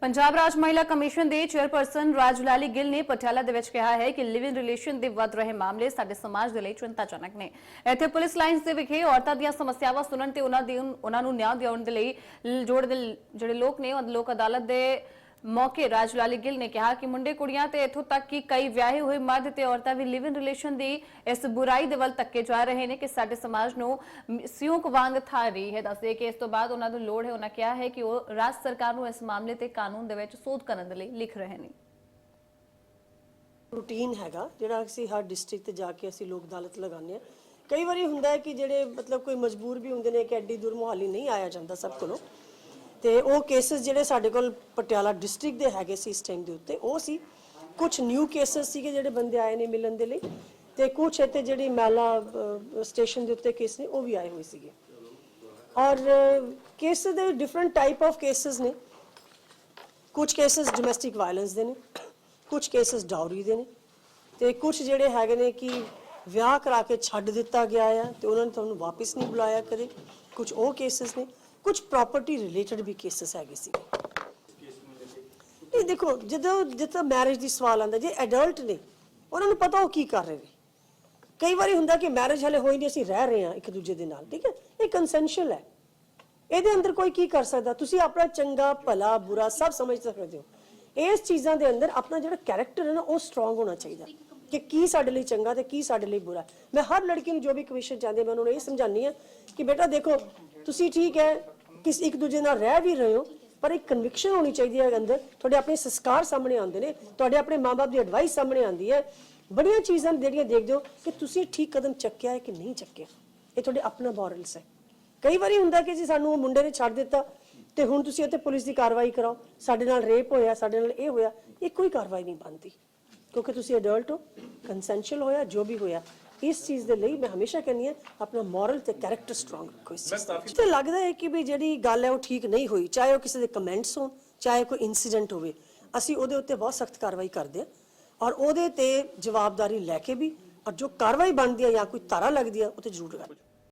ਪੰਜਾਬ ਰਾਜ ਮਹਿਲਾ ਕਮਿਸ਼ਨ ਦੇ ਚੇਅਰਪਰਸਨ ਰਾਜਲਾਲੀ ਗਿੱਲ ਨੇ ਪਟਿਆਲਾ ਦੇ ਵਿੱਚ ਕਿਹਾ ਹੈ ਕਿ ਲਿਵ ਇਨ ਰਿਲੇਸ਼ਨ ਦੇ ਵੱਧ ਰਹੇ ਮਾਮਲੇ ਸਾਡੇ ਸਮਾਜ ਦੇ ਲਈ ਚਿੰਤਾਜਨਕ ਨੇ। ਇੱਥੇ ਪੁਲਿਸ ਲਾਈਨਸ ਦੇ ਵਿਖੇ ਔਰਤਾਂ ਦੀਆਂ ਸਮੱਸਿਆਵਾਂ ਸੁਣਨ ਤੇ ਉਹਨਾਂ ਦੀ, ਉਹਨਾਂ ਨੂੰ ਨਿਆਂ ਦਿਵਾਉਣ ਦੇ ਲਈ ਲ- ਜੋੜ ਦੇ ਜਿਹੜੇ ਲੋਕ ਨੇ, ਉਹ ਲੋਕ ਅਦਾਲਤ ਦੇ ਮੌਕੇ ਰਾਜਲਾਲੀ ਗਿੱਲ ਨੇ ਕਿਹਾ ਕਿ ਮੁੰਡੇ ਕੁੜੀਆਂ ਤੇ ਇਥੋਂ ਤੱਕ ਕਿ ਕਈ ਵਿਆਹੇ ਹੋਏ ਮਰਦ ਤੇ ਔਰਤਾਂ ਵੀ ਲਿਵ ਇਨ ਰਿਲੇਸ਼ਨ ਦੀ ਇਸ ਬੁਰਾਈ ਦੇ ਵੱਲ ਧੱਕੇ ਜਾ ਰਹੇ ਨੇ ਕਿ ਸਾਡੇ ਸਮਾਜ ਨੂੰ ਸਿਉਂਕ ਵਾਂਗ ਥਾ ਰਹੀ ਹੈ। ਦੱਸਦੇ ਕਿ ਇਸ ਤੋਂ ਬਾਅਦ ਉਹਨਾਂ ਨੂੰ ਲੋੜ ਹੈ, ਉਹਨਾਂ ਕਿਹਾ ਹੈ ਕਿ ਉਹ ਰਾਜ ਸਰਕਾਰ ਨੂੰ ਇਸ ਮਾਮਲੇ ਤੇ ਕਾਨੂੰਨ ਦੇ ਵਿੱਚ ਸੋਧ ਕਰਨ ਦੇ ਲਈ ਲਿਖ ਰਹੇ ਨੇ। ਰੂਟੀਨ ਹੈਗਾ, ਜਿਹੜਾ ਅਸੀਂ ਹਰ ਡਿਸਟ੍ਰਿਕਟ ਤੇ ਜਾ ਕੇ ਅਸੀਂ ਲੋਕ ਅਦਾਲਤ ਲਗਾਉਂਦੇ ਆ ਕਈ ਵਾਰੀ ਹੁੰਦਾ ਹੈ ਕਿ ਜਿਹੜੇ ਮਤਲਬ ਕੋਈ ਮਜਬੂਰ ਵੀ ਹੁੰਦੇ ਨੇ ਕਿ ਐਡੀ ਦੂਰ ਮੁਹਾਲੀ ਨਹੀਂ ਆਇਆ ਜਾਂਦਾ ਸਭ ਕੋਲੋਂ। ਤੇ ਉਹ ਕੇਸਸ ਜਿਹੜੇ ਸਾਡੇ ਕੋਲ ਪਟਿਆਲਾ ਡਿਸਟ੍ਰਿਕਟ ਦੇ ਹੈਗੇ ਸੀ ਇਸ ਟਾਈਮ ਦੇ ਉੱਤੇ, ਉਹ ਸੀ। ਕੁਝ ਨਿਊ ਕੇਸਸ ਸੀਗੇ ਜਿਹੜੇ ਬੰਦੇ ਆਏ ਨੇ ਮਿਲਣ ਦੇ ਲਈ ਤੇ ਕੁਝ ਇੱਥੇ ਜਿਹੜੀ ਮੈਲਾ ਸਟੇਸ਼ਨ ਦੇ ਉੱਤੇ ਕੇਸ ਨੇ, ਉਹ ਵੀ ਆਏ ਹੋਏ ਸੀਗੇ। ਔਰ ਕੇਸ ਦੇ ਡਿਫਰੈਂਟ ਟਾਈਪ ਆਫ ਕੇਸਸ ਨੇ। ਕੁਝ ਕੇਸਸ ਡੋਮੈਸਟਿਕ ਵਾਇਲੈਂਸ ਦੇ ਨੇ ਕੁਝ ਕੇਸਸ ਡਾਊਰੀ ਦੇ ਨੇ। ਤੇ ਕੁਝ ਜਿਹੜੇ ਹੈਗੇ ਨੇ ਕਿ ਵਿਆਹ ਕਰਾ ਕੇ ਛੱਡ ਦਿੱਤਾ ਗਿਆ ਆ ਤੇ ਉਹਨਾਂ ਨੇ ਤੁਹਾਨੂੰ ਵਾਪਸ ਨਹੀਂ ਬੁਲਾਇਆ ਕਦੇ। ਕੁਝ ਉਹ ਕੇਸਸ ਨੇ। ਕੁਝ ਪ੍ਰਾਪਰਟੀ ਰਿਲੇਟਡ ਵੀ ਕੇਸਸ ਹੈਗੇ ਸੀ। ਨਹੀਂ ਦੇਖੋ, ਜਦੋਂ ਜਦੋਂ ਮੈਰਿਜ ਦੀ ਸਵਾਲ ਆਉਂਦਾ, ਜੇ ਐਡਲਟ ਨੇ, ਉਹਨਾਂ ਨੂੰ ਪਤਾ ਉਹ ਕੀ ਕਰ ਰਹੇ ਨੇ। ਕਈ ਵਾਰੀ ਹੁੰਦਾ ਕਿ ਮੈਰਿਜ ਹਲੇ ਹੋਈ ਨਹੀਂ ਅਸੀਂ ਰਹਿ ਰਹੇ ਹਾਂ ਇੱਕ ਦੂਜੇ ਦੇ ਨਾਲ, ਠੀਕ ਹੈ? ਇਹ ਕੰਸੈਂਸ਼ੀਅਲ ਹੈ। ਇਹਦੇ ਅੰਦਰ ਕੋਈ ਕੀ ਕਰ ਸਕਦਾ? ਤੁਸੀਂ ਆਪਣਾ ਚੰਗਾ, ਭਲਾ, ਬੁਰਾ ਸਭ ਸਮਝ ਸਕਦੇ ਹੋ। ਇਸ ਚੀਜ਼ਾਂ ਦੇ ਅੰਦਰ ਆਪਣਾ ਜਿਹੜਾ ਕੈਰੈਕਟਰ ਹੈ ਨਾ, ਉਹ ਸਟਰੋਂਗ ਹੋਣਾ ਚਾਹੀਦਾ। ਕਿ ਕੀ ਸਾਡੇ ਲਈ ਚੰਗਾ ਤੇ ਕੀ ਸਾਡੇ ਲਈ ਬੁਰਾ। ਮੈਂ ਹਰ ਲੜਕੀ ਨੂੰ ਜੋ ਵੀ ਕਮਿਸ਼ਨ ਚਾਹੁੰਦੇ ਮੈਂ ਉਹਨਾਂ ਨੂੰ ਇਹ ਸਮਝਾਉਂਦੀ ਆ ਕਿ ਬੇਟਾ ਦੇਖੋ, ਤੁਸੀਂ ਠੀਕ ਹੈ, ਕਿਸ ਇੱਕ ਦੂਜੇ ਨਾਲ ਰਹਿ ਵੀ ਰਹੇ ਹੋ, ਪਰ ਇੱਕ ਕਨਵਿਕਸ਼ਨ ਹੋਣੀ ਚਾਹੀਦੀ ਹੈ ਅੰਦਰ। ਤੁਹਾਡੇ ਆਪਣੇ ਸੰਸਕਾਰ ਸਾਹਮਣੇ ਆਉਂਦੇ ਨੇ, ਤੁਹਾਡੇ ਆਪਣੇ ਮਾਪੇ ਦੀ ਐਡਵਾਈਸ ਸਾਹਮਣੇ ਆਉਂਦੀ ਹੈ। ਬੜੀਆਂ ਚੀਜ਼ਾਂ ਜਿਹੜੀਆਂ ਦੇਖਦੇ ਹੋ ਕਿ ਤੁਸੀਂ ਠੀਕ ਕਦਮ ਚੱਕਿਆ ਹੈ ਕਿ ਨਹੀਂ ਚੱਕਿਆ। ਇਹ ਤੁਹਾਡੇ ਆਪਣਾ ਮੋਰਲਸ ਹੈ। ਕਈ ਵਾਰੀ ਹੁੰਦਾ ਕਿ ਜੀ ਸਾਨੂੰ ਉਹ ਮੁੰਡੇ ਨੇ ਛੱਡ ਦਿੱਤਾ ਤੇ ਹੁਣ ਤੁਸੀਂ ਉੱਥੇ ਪੁਲਿਸ ਦੀ ਕਾਰਵਾਈ ਕਰਾਓ। ਸਾਡੇ ਨਾਲ ਰੇਪ ਹੋਇਆ, ਸਾਡੇ ਨਾਲ ਇਹ ਹੋਇਆ ਇਹ ਕੋਈ ਕਾਰਵਾਈ ਨਹੀਂ ਬਣਦੀ। ਕਿਉਂਕਿ ਤੁਸੀਂ ਅਡਲਟ ਹੋ ਕੰਸੈਂਸ਼ੀਅਲ ਹੋਇਆ ਜੋ ਵੀ ਹੋਇਆ ਇਸ ਚੀਜ਼ ਦੇ ਲਈ ਮੈਂ ਹਮੇਸ਼ਾ ਕਹਿੰਦੀ ਹਾਂ ਆਪਣਾ ਮੋਰਲ ਤੇ ਕੈਰੈਕਟਰ ਸਟਰੋਂਗ ਰੱਖੋ ਇਸ ਚੀਜ਼ ਦਾ। ਤੇ ਲੱਗਦਾ ਹੈ ਕਿ ਵੀ ਜਿਹੜੀ ਗੱਲ ਹੈ ਉਹ ਠੀਕ ਨਹੀਂ ਹੋਈ ਚਾਹੇ ਉਹ ਕਿਸੇ ਦੇ ਕਮੈਂਟਸ ਹੋਣ ਚਾਹੇ ਕੋਈ ਇਨਸੀਡੈਂਟ ਹੋਵੇ ਅਸੀਂ ਉਹਦੇ ਉੱਤੇ ਬਹੁਤ ਸਖਤ ਕਾਰਵਾਈ ਕਰਦੇ ਹਾਂ ਔਰ ਉਹਦੇ ਤੇ ਜਵਾਬਦਾਰੀ ਲੈ ਕੇ ਵੀ ਔਰ ਜੋ ਕਾਰਵਾਈ ਬਣਦੀ ਹੈ ਜਾਂ ਕੋਈ ਧਾਰਾ ਲੱਗਦੀ ਹੈ ਉਹ ਤੇ ਜ਼ਰੂਰ ਕਰਦੇ।